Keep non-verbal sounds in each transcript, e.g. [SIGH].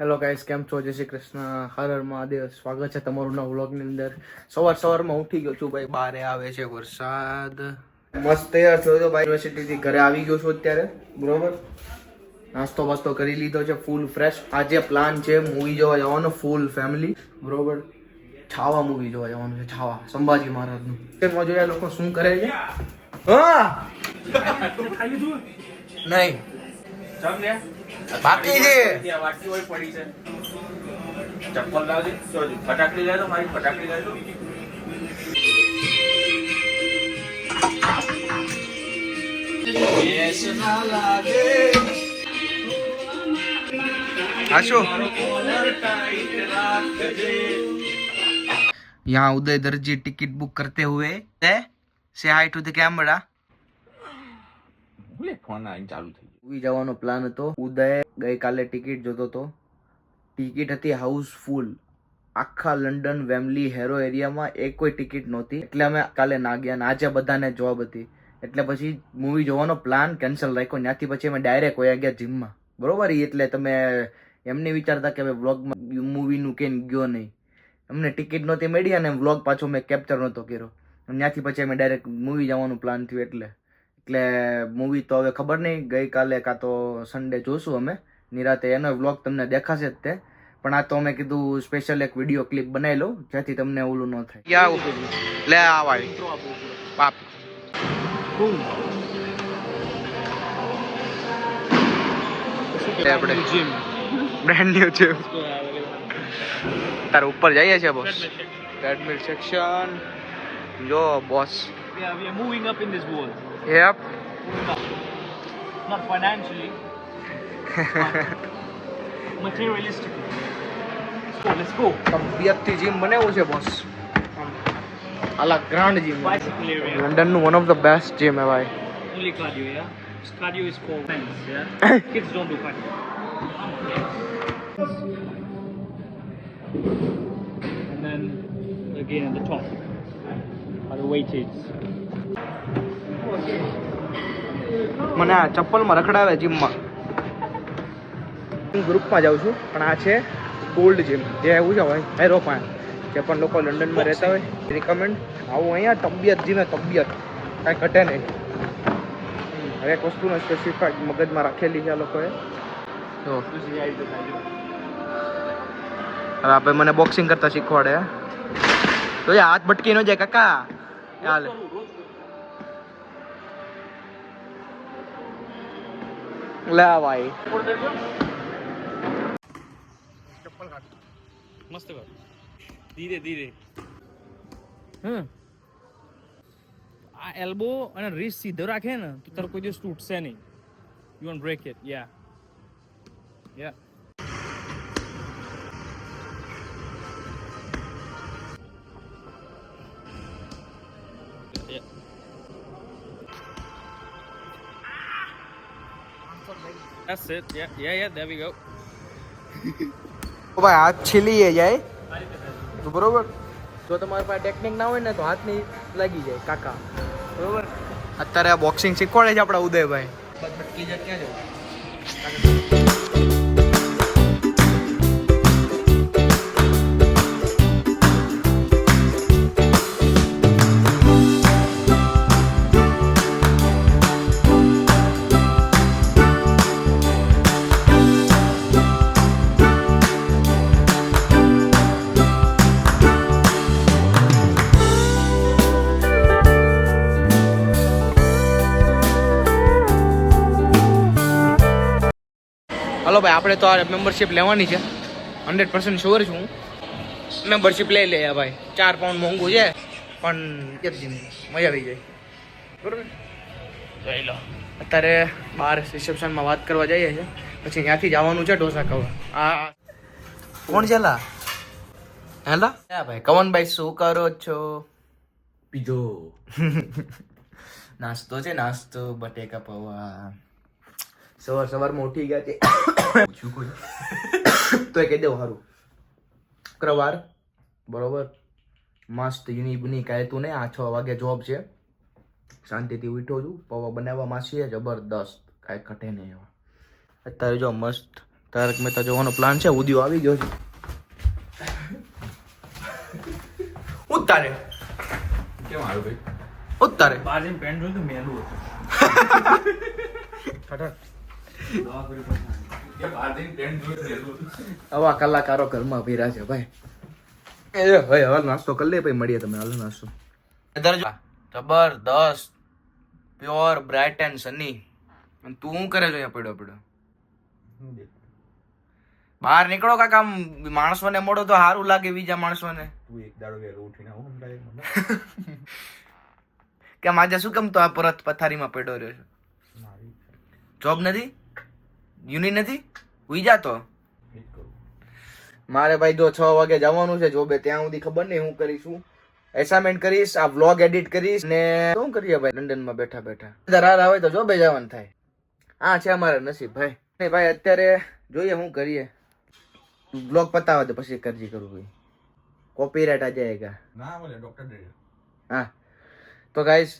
Hello guys કેમ છો? જય શ્રી કૃષ્ણ. હર હર મહાદેવ. સ્વાગત છે તમારું નવા વ્લોગની અંદર. સવાર સવારમાં ઉઠી ગયો છું ભાઈ. બારે આવે છે વરસાદ. મસ્ત તૈયાર થયો તો ભાઈ યુનિવર્સિટીથી ઘરે આવી ગયો છું અત્યારે. બરોબર. નાસ્તો વાસ્તો કરી લીધો છે ફૂલ ફ્રેશ આજે પ્લાન છે મૂવી જોવા જવાનો ફૂલ ફેમિલી બરોબર. છાવા મૂવી જોવા જવાનું છે છાવા. સંભાજી મહારાજનું. તેમાં જોયા લોકો શું કરે છે? હા! નહીં. બાકી છે ચપ્પલ લાવજે ફટાકડી લેજો મારી ફટાકડી લેજો આશો यहाँ उदय दर्जी टिकट बुक करते हुए से हाय टू ધ कैमरा ભૂલે ફોન આવીને ચાલુ થઈ movie જવાનો પ્લાન હતો. ઉદય ગઈકાલે ટિકિટ જોતો હતો ટિકિટ હતી હાઉસફુલ. આખા લંડન વેમલી હેરો એરિયામાં એક કોઈ ટિકિટ નહોતી. એટલે અમે કાલે ના ગયા આજે બધાને જોબ હતી. એટલે પછી મૂવી જોવાનો પ્લાન કેન્સલ રાખ્યો ત્યાંથી પછી અમે ડાયરેક્ટ વયા ગયા જીમમાં બરોબર એટલે તમે એમને વિચારતા કે વ્લોગમાં મૂવીનું કેમ ગયો નહીં. અમને ટિકિટ નહોતી મળી અને વ્લોગ પાછો મેં કેપ્ચર નહોતો કર્યો. ત્યાંથી પછી અમે ડાયરેક્ટ મૂવી જવાનું પ્લાન થયું એટલે. એટલે મૂવી તો હવે ખબર નહીં ગઈકાલે કાં તો સન્ડે જોશું અમે. નિરાતે એનો વ્લોગ તમને દેખાશે જ તે. પણ આ તો અમે કીધું સ્પેશિયલ એક વીડિયો ક્લિપ બનાવી લઉં જેથી તમને ઓલું ન થાય. લે આવાય બાપ. આપણે. બ્રાન્ડ ન્યુ છે. તાર ઉપર જઈએ છે બોસ ટ્રેડમિલ સેક્શન જો boss we are moving up in this world. Yup Moving up. Not financially, [LAUGHS] materialistically. Let's go, let's go. તબિયતથી જીમ બનાવ્યું છે બોસ આલા grand gym Bicycle area. લંડનનું one of the best gym હે ભાઈ Only cardio, yeah? Cardio is for men, yeah? [COUGHS] Kids don't do cardio. And then again at the top are the weighted. મને આ ચપ્પલમાં રખડાવે જીમમાં. ગ્રુપમાં જાઉં છું પણ આ છે ગોલ્ડ જીમ. જે એવું છે ભાઈ હેરો પાસે જે પણ લોકો લંડનમાં રહેતા હોય રિકમેન્ડ આવું અહીંયા તબિયત જીમે તબિયત. કાંઈ ઘટે નહીં. હરેક વસ્તુને સ્પેસિફાઈડ મગજમાં રાખેલી છે આ લોકોએ. તો. હવે આપણે મને બોક્સિંગ કરતા શીખવાડે તો હાથ ભટકી ન જાય કાકા. હાલે. લે ભાઈ. મસ્ત કર. ધીરે ધીરે. હમ. આ એલ્બો અને રીસ સીધો રાખે ને તો તારો કોઈ દિવસ તૂટશે નહીં. You won't break it yeah yeah That's it. Yeah, yeah, yeah. There we go. ભાઈ હાથ એ જાય તો બરોબર જો તમારી પાસે ટેકનિક ના હોય ને તો હાથની લાગી જાય કાકા બરોબર અત્યારે આ બોક્સિંગ શીખવાડે છે આપણા ઉદયભાઈ બસ ભટકી જાય ક્યાં જવું હલો ભાઈ આપણે તો આ મેમ્બરશિપ લેવાની છે. હંડ્રેડ પર્સન્ટ શ્યોર છું. મેમ્બરશિપ લઈ લઈએ ભાઈ. ચાર પાઉન્ડ મોંઘું છે પણ એક દિન મજા આવી જાય. બરોબર? જોઈ લો. અત્યારે બહાર રિસેપ્શનમાં વાત કરવા જઈએ છીએ. પછી ત્યાંથી જવાનું છે ઢોસા ખાવા. આ કોણ છે લા? હેલા? હા ભાઈ કવનભાઈ શું કરો છો? પીધો. [LAUGHS] નાસ્તો છે નાસ્તો બટેકા પૌવા. સવાર સવારમાં ઉઠી ગયા છે. તો એ કહી દઉં સારું શુક્રવાર બરોબર? મસ્ત યુની બુની કાયતું નહીં આ છ વાગે જોબ છે. શાંતિથી ઉઠો છું પૌવા બનાવવા માસીએ જબરદસ્ત કાંઈ ઘટે નહીં એવા. અત્યારે જો મસ્ત તારક મહેતા જોવાનો પ્લાન છે ઉદ્યો આવી ગયો છે. ઉતારે. કેમ આવ્યો ભાઈ? ઉતારે. બહાર પેન્ટ જોયું તો મેલું હતું. [LAUGHS] આવા કલાકારો ઘરમાં ભીરા છે ભાઈ. એ ભાઈ હવે નાસ્તો કરી લે પછી મળીએ તમે હાલ નાસ્તો. જબરદસ્ત પ્યોર બ્રાઇટ એન્ડ સની. અને તું શું કરે છે અહીંયા પડ્યો પડ્યો? બહાર નીકળો કાકા આમ માણસોને મોડો તો સારું લાગે બીજા માણસોને. તું એક દાડો વહેલો ઉઠીને આવું [LAUGHS] કેમ આજે શું કેમ તો આ પરત પથારીમાં પડ્યો રહ્યો છે? જોબ નથી? યુની નથી? ઉઈ જાતો હિટ મારે ભાઈ જો છ વાગે જવાનું છે જોબે ત્યાં સુધી ખબર નહીં હું કરીશું એસાઇનમેન્ટ કરીશ આ વ્લોગ એડિટ કરીશ ને શું કરીએ ભાઈ? લંડનમાં બેઠા બેઠા. દરાર આવે તો જોબે જવાનું થાય. આ છે અમારે નસીબ ભાઈ. નહીં ભાઈ અત્યારે જોઈએ શું કરીએ. બ્લોગ પતાવે તો પછી કરજી કરું ભાઈ. કોપીરાઇટ આ જાયગા ના બોલે ડોક્ટર હા. તો ગાઈસ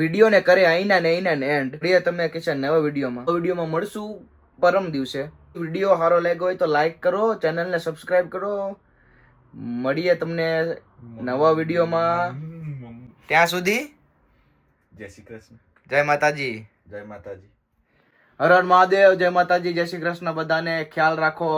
વીડિયો ને કરે અહીંના ને અહીંના ને એન્ડ પ્રિય તમે કિશન નવા વિડીયોમાં વિડીયોમાં મળશું. પરમ દિવસે. વીડિયો સારો લાગ્યો હોય તો લાઈક કરો ચેનલને સબસ્ક્રાઇબ કરો. મળીએ તમને નવા વિડીયોમાં. ત્યાં સુધી? જય શ્રી કૃષ્ણ. જય માતાજી. જય માતાજી. હર હર મહાદેવ જય માતાજી જય શ્રી કૃષ્ણ બધાને. ખ્યાલ રાખો.